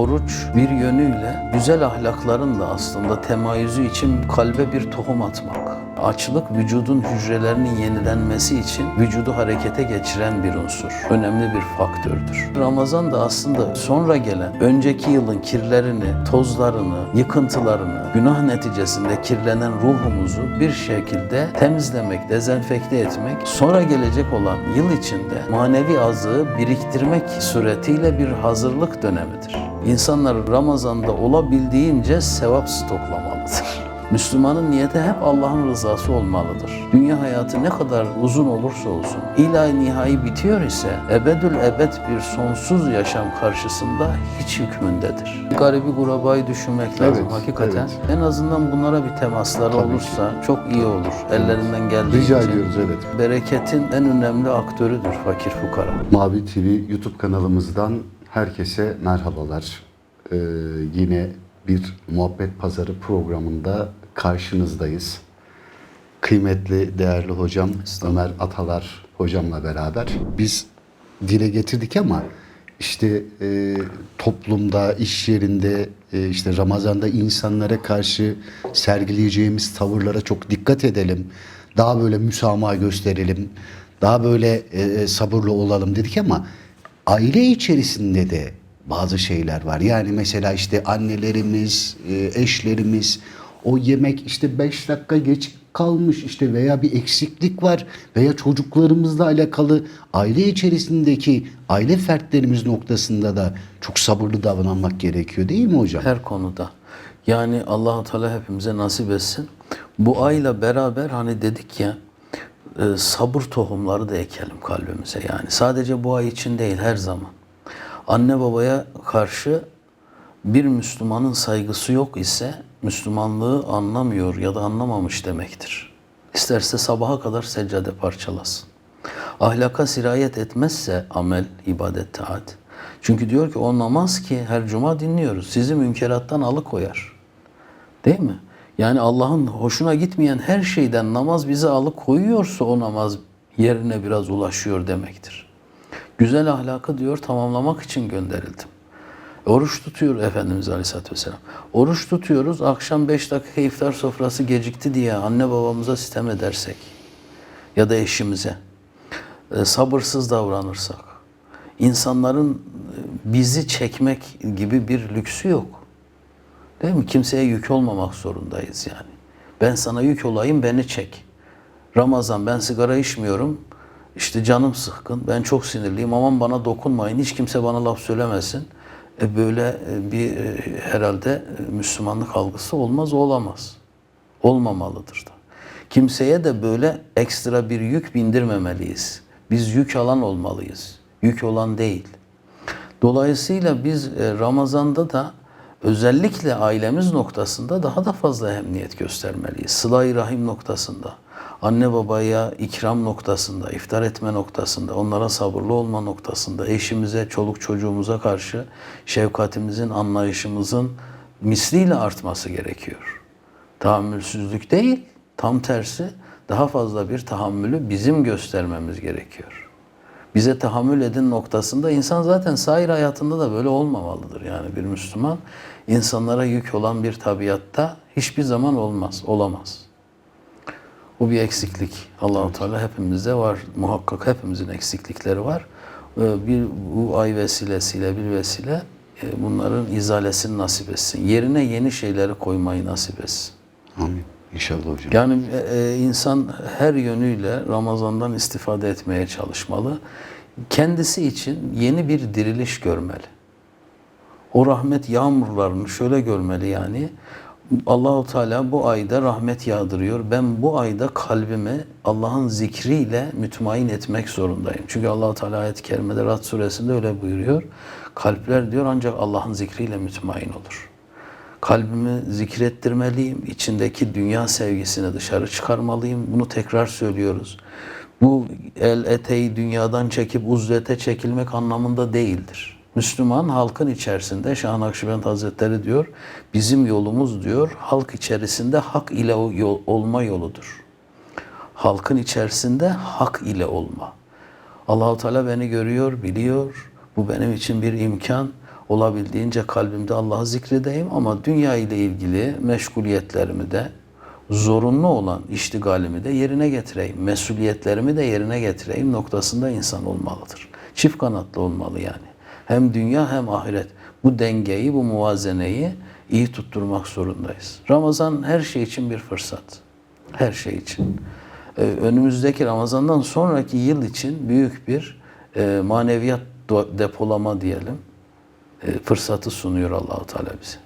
oruç bir yönüyle güzel ahlakların da aslında temayüzü için kalbe bir tohum atmak. Açlık vücudun hücrelerinin yenilenmesi için vücudu harekete geçiren bir unsur. Önemli bir faktördür. Ramazan da aslında sonra gelen önceki yılın kirlerini, tozlarını, yıkıntılarını, günah neticesinde kirlenen ruhumuzu bir şekilde temizlemek, dezenfekte etmek, sonra gelecek olan yıl içinde manevi azığı biriktirmek suretiyle bir hazırlık dönemidir. İnsanlar Ramazan'da olabildiğince sevap stoklamalıdır. Müslümanın niyeti hep Allah'ın rızası olmalıdır. Dünya hayatı ne kadar uzun olursa olsun, ilahi nihai bitiyor ise ebedül ebed bir sonsuz yaşam karşısında hiç hükmündedir. Garibi gurabayı düşünmek lazım Evet, hakikaten. evet. En azından bunlara bir temasları Tabii olursa çok iyi olur. Ellerinden geldiğince. Rica ediyoruz evet. Bereketin en önemli aktörüdür fakir fukara. Mavi TV YouTube kanalımızdan herkese merhabalar. Ee, yine bir muhabbet pazarı programında karşınızdayız. Kıymetli, değerli hocam Ömer Atalar hocamla beraber biz dile getirdik ama işte e, toplumda, iş yerinde, e, işte Ramazan'da insanlara karşı sergileyeceğimiz tavırlara çok dikkat edelim. Daha böyle müsamaha gösterelim. Daha böyle e, sabırlı olalım dedik ama aile içerisinde de bazı şeyler var. Yani mesela işte annelerimiz, e, eşlerimiz o yemek işte 5 dakika geç kalmış işte veya bir eksiklik var veya çocuklarımızla alakalı aile içerisindeki aile fertlerimiz noktasında da çok sabırlı davranmak gerekiyor değil mi hocam? Her konuda. Yani Allahu Teala hepimize nasip etsin. Bu ayla beraber hani dedik ya e, sabır tohumları da ekelim kalbimize yani. Sadece bu ay için değil her zaman. Anne babaya karşı bir Müslümanın saygısı yok ise Müslümanlığı anlamıyor ya da anlamamış demektir. İsterse sabaha kadar seccade parçalasın. Ahlaka sirayet etmezse amel, ibadet, taat. Çünkü diyor ki o namaz ki her cuma dinliyoruz. Sizi münkerattan alıkoyar. Değil mi? Yani Allah'ın hoşuna gitmeyen her şeyden namaz bizi alıkoyuyorsa o namaz yerine biraz ulaşıyor demektir. Güzel ahlakı diyor tamamlamak için gönderildim. Oruç tutuyor Efendimiz Aleyhisselatü Vesselam. Oruç tutuyoruz. Akşam 5 dakika iftar sofrası gecikti diye anne babamıza sitem edersek ya da eşimize e, sabırsız davranırsak insanların e, bizi çekmek gibi bir lüksü yok. Değil mi? Kimseye yük olmamak zorundayız yani. Ben sana yük olayım beni çek. Ramazan ben sigara içmiyorum. İşte canım sıkkın. Ben çok sinirliyim. Aman bana dokunmayın. Hiç kimse bana laf söylemesin. E böyle e, bir e, herhalde e, Müslümanlık algısı olmaz, olamaz. Olmamalıdır da. Kimseye de böyle ekstra bir yük bindirmemeliyiz. Biz yük alan olmalıyız. Yük olan değil. Dolayısıyla biz Ramazan'da da özellikle ailemiz noktasında daha da fazla emniyet göstermeliyiz. Sıla-i Rahim noktasında, anne babaya ikram noktasında, iftar etme noktasında, onlara sabırlı olma noktasında, eşimize, çoluk çocuğumuza karşı şefkatimizin, anlayışımızın misliyle artması gerekiyor. Tahammülsüzlük değil, tam tersi daha fazla bir tahammülü bizim göstermemiz gerekiyor bize tahammül edin noktasında insan zaten sahir hayatında da böyle olmamalıdır. Yani bir Müslüman insanlara yük olan bir tabiatta hiçbir zaman olmaz, olamaz. Bu bir eksiklik. Allahu Teala hepimizde var. Muhakkak hepimizin eksiklikleri var. Ee, Bir bu ay vesilesiyle bir vesile e, bunların izalesini nasip etsin. Yerine yeni şeyleri koymayı nasip etsin. Amin. İnşallah hocam. Yani e, e, insan her yönüyle Ramazan'dan istifade etmeye çalışmalı. Kendisi için yeni bir diriliş görmeli. O rahmet yağmurlarını şöyle görmeli yani. Allahu Teala bu ayda rahmet yağdırıyor. Ben bu ayda kalbimi Allah'ın zikriyle mütmain etmek zorundayım. Çünkü Allahu Teala ayet-i kerimede Rad suresinde öyle buyuruyor. Kalpler diyor ancak Allah'ın zikriyle mütmain olur. Kalbimi zikrettirmeliyim. İçindeki dünya sevgisini dışarı çıkarmalıyım. Bunu tekrar söylüyoruz. Bu el eteği dünyadan çekip uzlete çekilmek anlamında değildir. Müslüman halkın içerisinde Şah Nakşibend Hazretleri diyor, bizim yolumuz diyor, halk içerisinde hak ile yol, olma yoludur. Halkın içerisinde hak ile olma. Allahu Teala beni görüyor, biliyor. Bu benim için bir imkan. Olabildiğince kalbimde Allah'ı zikredeyim ama dünya ile ilgili meşguliyetlerimi de zorunlu olan iştigalimi de yerine getireyim. Mesuliyetlerimi de yerine getireyim noktasında insan olmalıdır. Çift kanatlı olmalı yani. Hem dünya hem ahiret. Bu dengeyi, bu muvazeneyi iyi tutturmak zorundayız. Ramazan her şey için bir fırsat. Her şey için. Ee, önümüzdeki Ramazan'dan sonraki yıl için büyük bir e, maneviyat depolama diyelim fırsatı sunuyor Allahu Teala bize.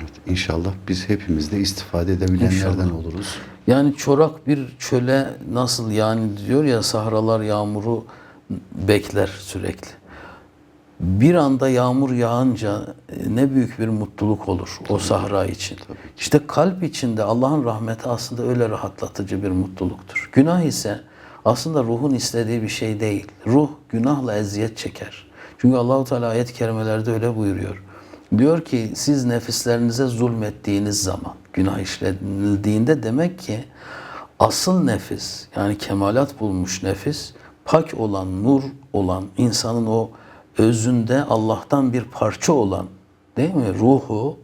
Evet, inşallah biz hepimiz de istifade edebilenlerden İnşallah. oluruz. Yani çorak bir çöle nasıl yani diyor ya sahralar yağmuru bekler sürekli. Bir anda yağmur yağınca e, ne büyük bir mutluluk olur o sahra için. İşte kalp içinde Allah'ın rahmeti aslında öyle rahatlatıcı bir mutluluktur. Günah ise aslında ruhun istediği bir şey değil. Ruh günahla eziyet çeker. Çünkü Allahu Teala ayet-i kerimelerde öyle buyuruyor. Diyor ki siz nefislerinize zulmettiğiniz zaman günah işlenildiğinde demek ki asıl nefis yani kemalat bulmuş nefis pak olan nur olan insanın o özünde Allah'tan bir parça olan değil mi ruhu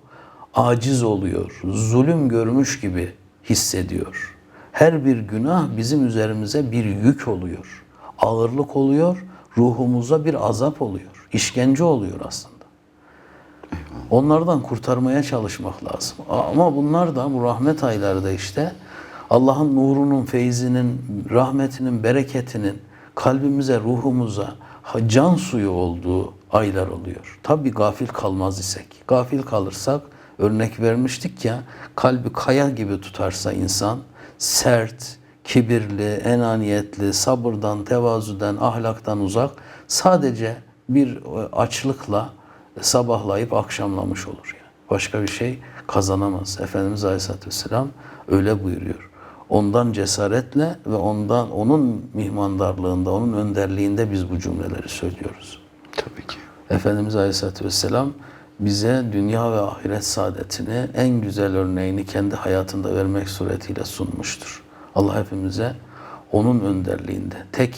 aciz oluyor. Zulüm görmüş gibi hissediyor. Her bir günah bizim üzerimize bir yük oluyor. Ağırlık oluyor, ruhumuza bir azap oluyor. işkence oluyor aslında. Onlardan kurtarmaya çalışmak lazım. Ama bunlar da bu rahmet aylarda işte Allah'ın nurunun, feyzinin, rahmetinin, bereketinin kalbimize, ruhumuza can suyu olduğu aylar oluyor. Tabii gafil kalmaz isek. Gafil kalırsak örnek vermiştik ya kalbi kaya gibi tutarsa insan sert, kibirli, enaniyetli, sabırdan, tevazudan, ahlaktan uzak sadece bir e, açlıkla sabahlayıp akşamlamış olur yani. Başka bir şey kazanamaz. Efendimiz Aleyhisselatü Vesselam öyle buyuruyor. Ondan cesaretle ve ondan onun mihmandarlığında, onun önderliğinde biz bu cümleleri söylüyoruz. Tabii ki. Efendimiz Aleyhisselatü Vesselam bize dünya ve ahiret saadetini en güzel örneğini kendi hayatında vermek suretiyle sunmuştur. Allah hepimize onun önderliğinde tek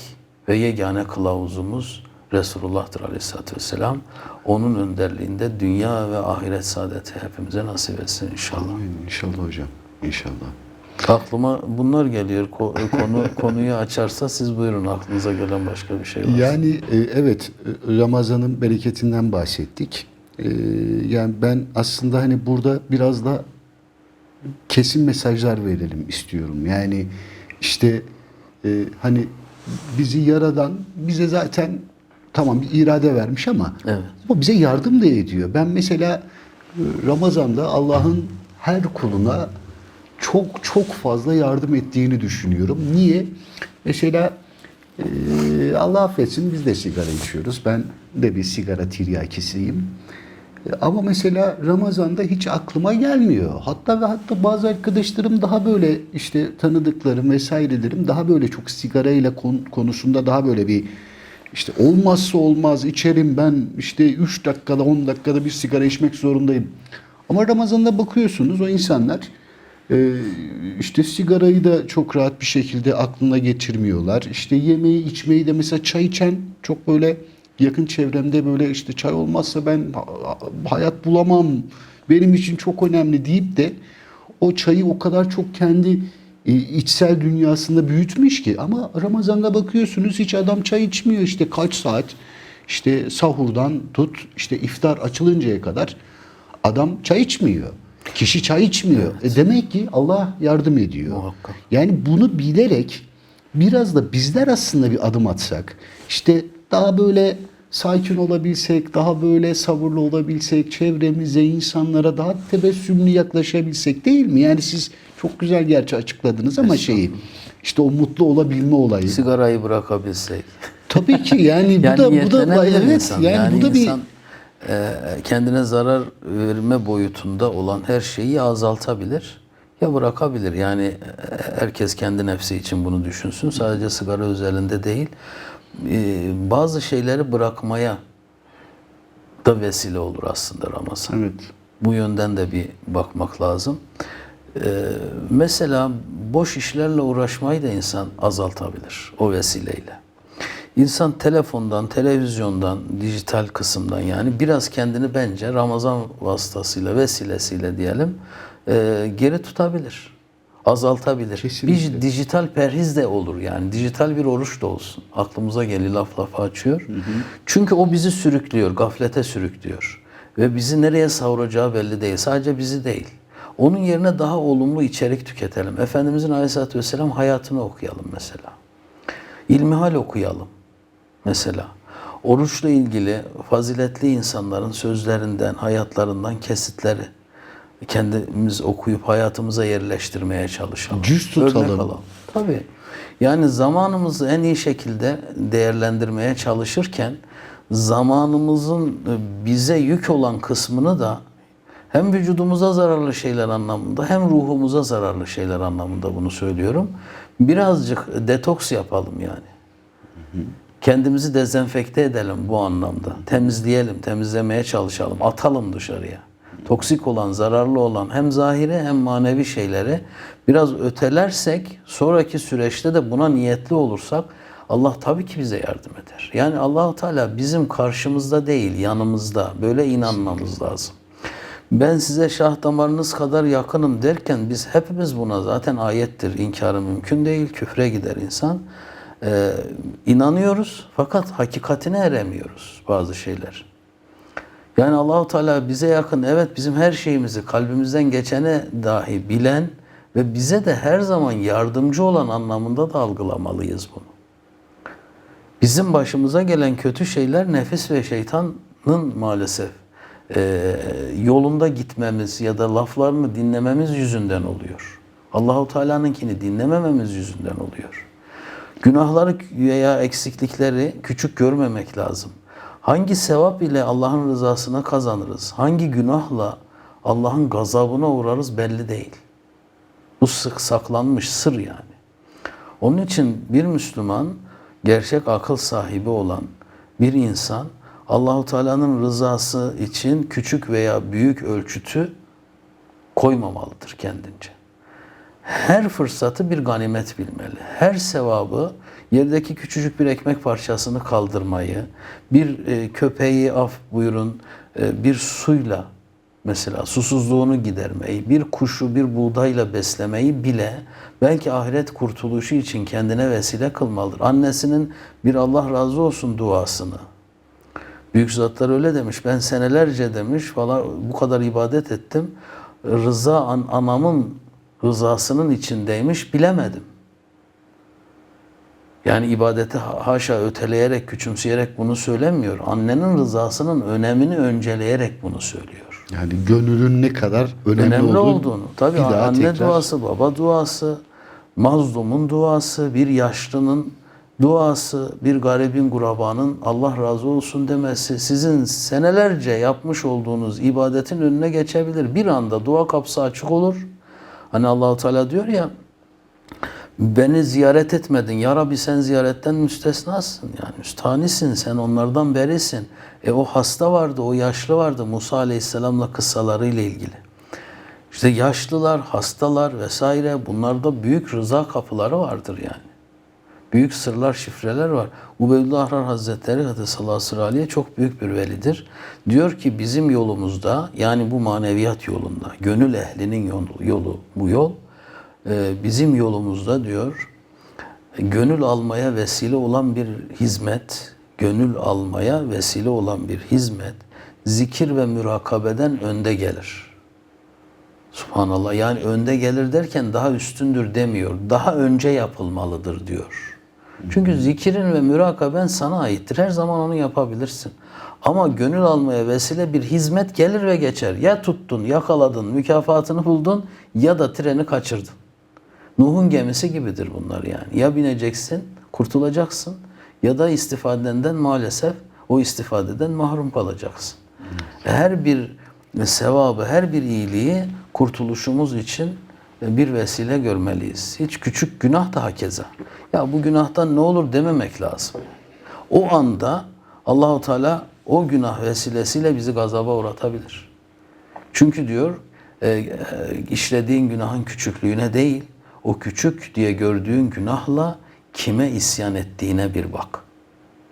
ve yegane kılavuzumuz Resulullah'tır Aleyhisselatü Vesselam. Onun önderliğinde dünya ve ahiret saadeti hepimize nasip etsin inşallah. Amin. İnşallah hocam. İnşallah. Aklıma bunlar geliyor. Ko- Konu konuyu açarsa siz buyurun aklınıza gelen başka bir şey var. Yani e, evet e, Ramazan'ın bereketinden bahsettik. E, Yani ben aslında hani burada biraz da kesin mesajlar verelim istiyorum. Yani işte e, hani bizi yaradan bize zaten tamam bir irade vermiş ama Evet. ama bize yardım da ediyor. Ben mesela e, Ramazan'da Allah'ın her kuluna çok çok fazla yardım ettiğini düşünüyorum. Niye? Mesela e, Allah affetsin biz de sigara içiyoruz. Ben de bir sigara tiryakisiyim. E, Ama mesela Ramazan'da hiç aklıma gelmiyor. Hatta ve hatta bazı arkadaşlarım daha böyle işte tanıdıklarım vesairelerim daha böyle çok sigarayla kon- konusunda daha böyle bir işte olmazsa olmaz içerim ben işte 3 dakikada 10 dakikada bir sigara içmek zorundayım. Ama Ramazan'da bakıyorsunuz o insanlar e, işte sigarayı da çok rahat bir şekilde aklına getirmiyorlar. İşte yemeği içmeyi de mesela çay içen çok böyle yakın çevremde böyle işte çay olmazsa ben ha- ha- hayat bulamam benim için çok önemli deyip de o çayı o kadar çok kendi e, içsel dünyasında büyütmüş ki ama Ramazan'da bakıyorsunuz hiç adam çay içmiyor işte kaç saat işte sahurdan tut işte iftar açılıncaya kadar adam çay içmiyor. Kişi çay içmiyor. E demek ki Allah yardım ediyor. Muhakkak. Yani bunu bilerek biraz da bizler aslında bir adım atsak, işte daha böyle sakin olabilsek, daha böyle sabırlı olabilsek, çevremize, insanlara daha tebessümlü yaklaşabilsek değil mi? Yani siz çok güzel gerçi açıkladınız ama şeyi, işte o mutlu olabilme olayı. Sigarayı bırakabilsek. Tabii ki yani bu Yani da bu da evet insan. yani, bu da bir kendine zarar verme boyutunda olan her şeyi azaltabilir ya bırakabilir. Yani e, herkes kendi nefsi için bunu düşünsün. Sadece sigara özelinde değil. E, bazı şeyleri bırakmaya da vesile olur aslında Ramazan. evet. Bu yönden de bir bakmak lazım. Ee, mesela boş işlerle uğraşmayı da insan azaltabilir o vesileyle. İnsan telefondan, televizyondan, dijital kısımdan yani biraz kendini bence Ramazan vasıtasıyla, vesilesiyle diyelim e, geri tutabilir. Azaltabilir. Kesinlikle. Bir dijital perhiz de olur yani. Dijital bir oruç da olsun. Aklımıza geliyor, laf lafa açıyor. Çünkü o bizi sürüklüyor, gaflete sürüklüyor. Ve bizi nereye savuracağı belli değil. Sadece bizi değil. Onun yerine daha olumlu içerik tüketelim. Efendimizin Aleyhisselatü Vesselam hayatını okuyalım mesela. İlmihal okuyalım mesela. Oruçla ilgili faziletli insanların sözlerinden, hayatlarından kesitleri kendimiz okuyup hayatımıza yerleştirmeye çalışalım. Cüz tutalım. Tabii. Yani zamanımızı en iyi şekilde değerlendirmeye çalışırken zamanımızın e, bize yük olan kısmını da hem vücudumuza zararlı şeyler anlamında hem ruhumuza zararlı şeyler anlamında bunu söylüyorum. Birazcık detoks yapalım yani. Kendimizi dezenfekte edelim bu anlamda. Temizleyelim, temizlemeye çalışalım, atalım dışarıya. Toksik olan, zararlı olan hem zahiri hem manevi şeyleri biraz ötelersek sonraki süreçte de buna niyetli olursak Allah tabii ki bize yardım eder. Yani Allahu Teala bizim karşımızda değil, yanımızda. Böyle inanmamız lazım. Ben size şah damarınız kadar yakınım derken biz hepimiz buna zaten ayettir. İnkarı mümkün değil. Küfre gider insan. Ee, inanıyoruz fakat hakikatine eremiyoruz bazı şeyler. Yani Allahu Teala bize yakın evet bizim her şeyimizi kalbimizden geçene dahi bilen ve bize de her zaman yardımcı olan anlamında da algılamalıyız bunu. Bizim başımıza gelen kötü şeyler nefis ve şeytanın maalesef e, yolunda gitmemiz ya da laflarını dinlememiz yüzünden oluyor. Allahu Teala'nınkini dinlemememiz yüzünden oluyor. Günahları veya eksiklikleri küçük görmemek lazım. Hangi sevap ile Allah'ın rızasına kazanırız? Hangi günahla Allah'ın gazabına uğrarız belli değil. Bu sık saklanmış sır yani. Onun için bir Müslüman gerçek akıl sahibi olan bir insan Allahu Teala'nın rızası için küçük veya büyük ölçütü koymamalıdır kendince. Her fırsatı bir ganimet bilmeli. Her sevabı yerdeki küçücük bir ekmek parçasını kaldırmayı, bir e, köpeği af buyurun e, bir suyla mesela susuzluğunu gidermeyi, bir kuşu bir buğdayla beslemeyi bile belki ahiret kurtuluşu için kendine vesile kılmalıdır. Annesinin bir Allah razı olsun duasını. Büyük zatlar öyle demiş. Ben senelerce demiş falan bu kadar ibadet ettim. Rıza an, anamın rızasının içindeymiş bilemedim. Yani ibadeti ha- haşa öteleyerek, küçümseyerek bunu söylemiyor. Annenin rızasının önemini önceleyerek bunu söylüyor. Yani gönlün ne kadar önemli, Önemli olduğunu olduğunu. Tabii anne tekrar- duası, baba duası, mazlumun duası, bir yaşlının duası, bir garibin gurabanın Allah razı olsun demesi sizin senelerce yapmış olduğunuz ibadetin önüne geçebilir. Bir anda dua kapısı açık olur. Hani Allahu Teala diyor ya beni ziyaret etmedin. Ya Rabbi sen ziyaretten müstesnasın. Yani müstahnisin. Sen onlardan berisin. E o hasta vardı, o yaşlı vardı. Musa Aleyhisselam'la kıssalarıyla ilgili. İşte yaşlılar, hastalar vesaire bunlarda büyük rıza kapıları vardır yani. Büyük sırlar, şifreler var. Ubeydullah Ahrar Hazretleri Hadesallahu Sıraliye çok büyük bir velidir. Diyor ki bizim yolumuzda yani bu maneviyat yolunda, gönül ehlinin yolu, yolu bu yol, bizim yolumuzda diyor, gönül almaya vesile olan bir hizmet, gönül almaya vesile olan bir hizmet, zikir ve mürakabeden önde gelir. Subhanallah. Yani önde gelir derken daha üstündür demiyor. Daha önce yapılmalıdır diyor. Çünkü zikirin ve mürakaben sana aittir. Her zaman onu yapabilirsin. Ama gönül almaya vesile bir hizmet gelir ve geçer. Ya tuttun, yakaladın, mükafatını buldun ya da treni kaçırdın. Nuh'un gemisi gibidir bunlar yani. Ya bineceksin, kurtulacaksın ya da istifadenden maalesef o istifadeden mahrum kalacaksın. Her bir sevabı, her bir iyiliği kurtuluşumuz için bir vesile görmeliyiz. Hiç küçük günah da hakeza. Ya bu günahtan ne olur dememek lazım. O anda Allahu Teala o günah vesilesiyle bizi gazaba uğratabilir. Çünkü diyor e, e, işlediğin günahın küçüklüğüne değil, o küçük diye gördüğün günahla kime isyan ettiğine bir bak.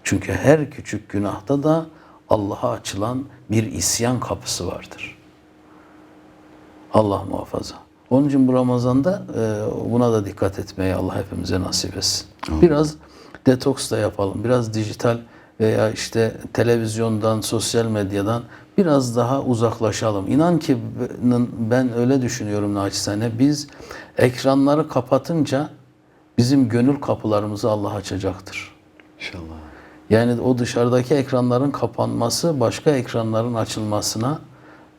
Çünkü her küçük günahta da Allah'a açılan bir isyan kapısı vardır. Allah muhafaza. Onun için bu Ramazan'da e, buna da dikkat etmeyi Allah hepimize nasip etsin. Biraz detoks da yapalım. Biraz dijital veya işte televizyondan, sosyal medyadan biraz daha uzaklaşalım. İnan ki ben- öyle düşünüyorum naçizane. Biz ekranları kapatınca bizim gönül kapılarımızı Allah açacaktır. İnşallah. Yani o dışarıdaki ekranların kapanması başka ekranların açılmasına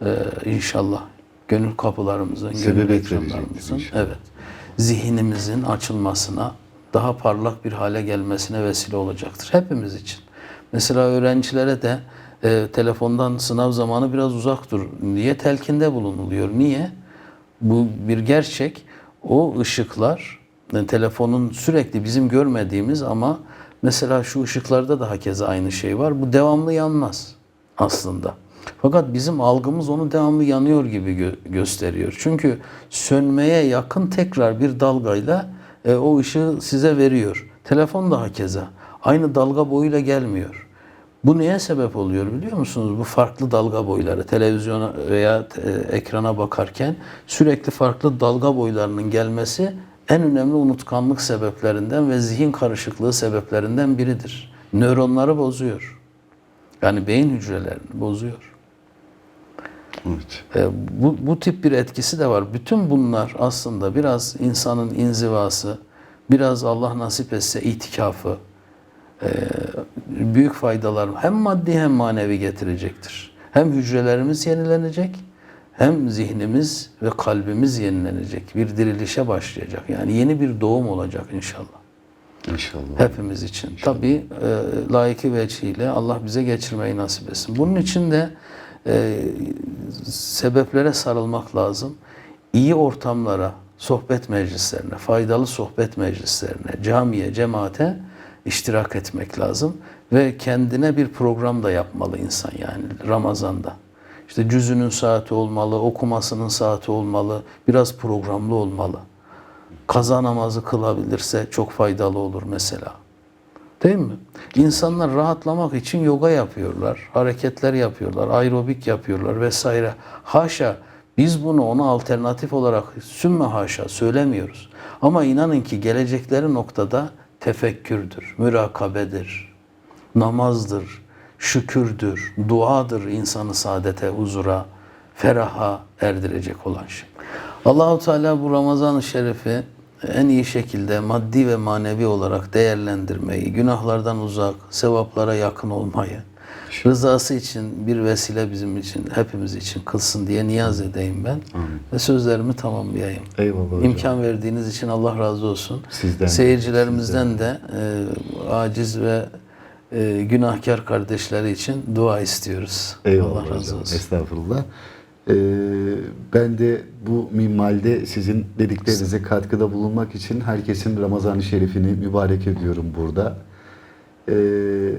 e, inşallah gönül kapılarımızın, gönül Sebebiyet ekranlarımızın, evet, zihnimizin açılmasına, daha parlak bir hale gelmesine vesile olacaktır. Hepimiz için. Mesela öğrencilere de e, telefondan sınav zamanı biraz uzak dur diye telkinde bulunuluyor. Niye? Bu bir gerçek. O ışıklar yani telefonun sürekli bizim görmediğimiz ama mesela şu ışıklarda da hakeza aynı şey var. Bu devamlı yanmaz aslında. Fakat bizim algımız onu devamlı yanıyor gibi gö- gösteriyor. Çünkü sönmeye yakın tekrar bir dalgayla e, o ışığı size veriyor. Telefon da hakeza. Aynı dalga boyuyla gelmiyor. Bu neye sebep oluyor biliyor musunuz? Bu farklı dalga boyları televizyona veya e, ekrana bakarken sürekli farklı dalga boylarının gelmesi en önemli unutkanlık sebeplerinden ve zihin karışıklığı sebeplerinden biridir. Nöronları bozuyor. Yani beyin hücrelerini bozuyor. Evet. E, bu, bu tip bir etkisi de var. Bütün bunlar aslında biraz insanın inzivası, biraz Allah nasip etse itikafı, büyük faydalar hem maddi hem manevi getirecektir. Hem hücrelerimiz yenilenecek, hem zihnimiz ve kalbimiz yenilenecek. Bir dirilişe başlayacak. Yani yeni bir doğum olacak inşallah. İnşallah. Hepimiz için. Tabii e, layıkı veçhiyle Allah bize geçirmeyi nasip etsin. Bunun için de e, sebeplere sarılmak lazım. İyi ortamlara, sohbet meclislerine, faydalı sohbet meclislerine, camiye, cemaate iştirak etmek lazım. Ve kendine bir program da yapmalı insan yani Ramazan'da. İşte cüzünün saati olmalı, okumasının saati olmalı, biraz programlı olmalı. Kaza namazı kılabilirse çok faydalı olur mesela. Değil mi? İnsanlar rahatlamak için yoga yapıyorlar, hareketler yapıyorlar, aerobik yapıyorlar vesaire. Haşa biz bunu ona alternatif olarak sümme haşa söylemiyoruz. Ama inanın ki gelecekleri noktada tefekkürdür, mürakabedir, namazdır, şükürdür, duadır insanı saadete, huzura, feraha erdirecek olan şey. Allahu Teala bu Ramazan-ı Şerif'i en iyi şekilde maddi ve manevi olarak değerlendirmeyi, günahlardan uzak, sevaplara yakın olmayı, rızası için bir vesile bizim için, hepimiz için kılsın diye niyaz edeyim ben. Ve sözlerimi tamamlayayım. Eyvallah hocam. İmkan verdiğiniz için Allah razı olsun. Sizden de, Seyircilerimizden de e, aciz ve e, günahkar kardeşleri için dua istiyoruz. Eyvallah Allah razı hocam. olsun. Estağfurullah. Ee, ben de bu minvalde sizin dediklerinize katkıda bulunmak için herkesin Ramazan-ı Şerif'ini mübarek ediyorum burada. Ee,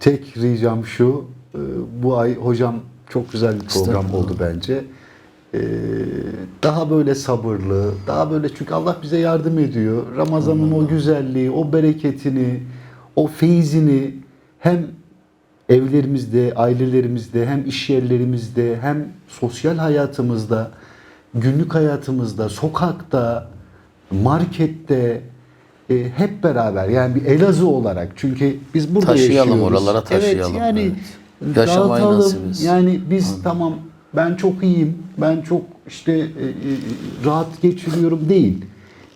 tek ricam şu, e, bu ay hocam çok güzel bir program oldu bence. Ee, daha böyle sabırlı, daha böyle çünkü Allah bize yardım ediyor. Ramazan'ın o güzelliği, o bereketini, o feyzini hem evlerimizde, ailelerimizde, hem iş yerlerimizde, hem sosyal hayatımızda, günlük hayatımızda, sokakta, markette e, hep beraber yani bir Elazığ olarak çünkü biz burada Taşıyalım, yaşıyoruz. oralara taşıyalım, Evet yani evet. Yaşamayı dağıtalım. Yani biz tamam ben çok iyiyim, ben çok işte e, e, rahat geçiriyorum değil.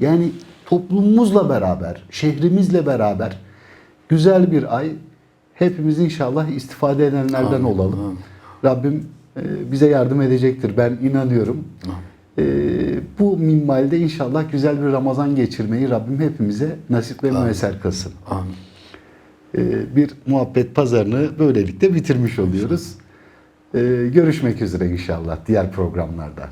Yani toplumumuzla beraber, şehrimizle beraber güzel bir ay hepimiz inşallah istifade edenlerden Amin, olalım. amin. Rabbim e, bize yardım edecektir. Ben inanıyorum. E, bu minvalde inşallah güzel bir Ramazan geçirmeyi Rabbim hepimize nasip ve müesser kılsın. Amin. E, bir muhabbet pazarını böylelikle bitirmiş oluyoruz. E, görüşmek üzere inşallah diğer programlarda.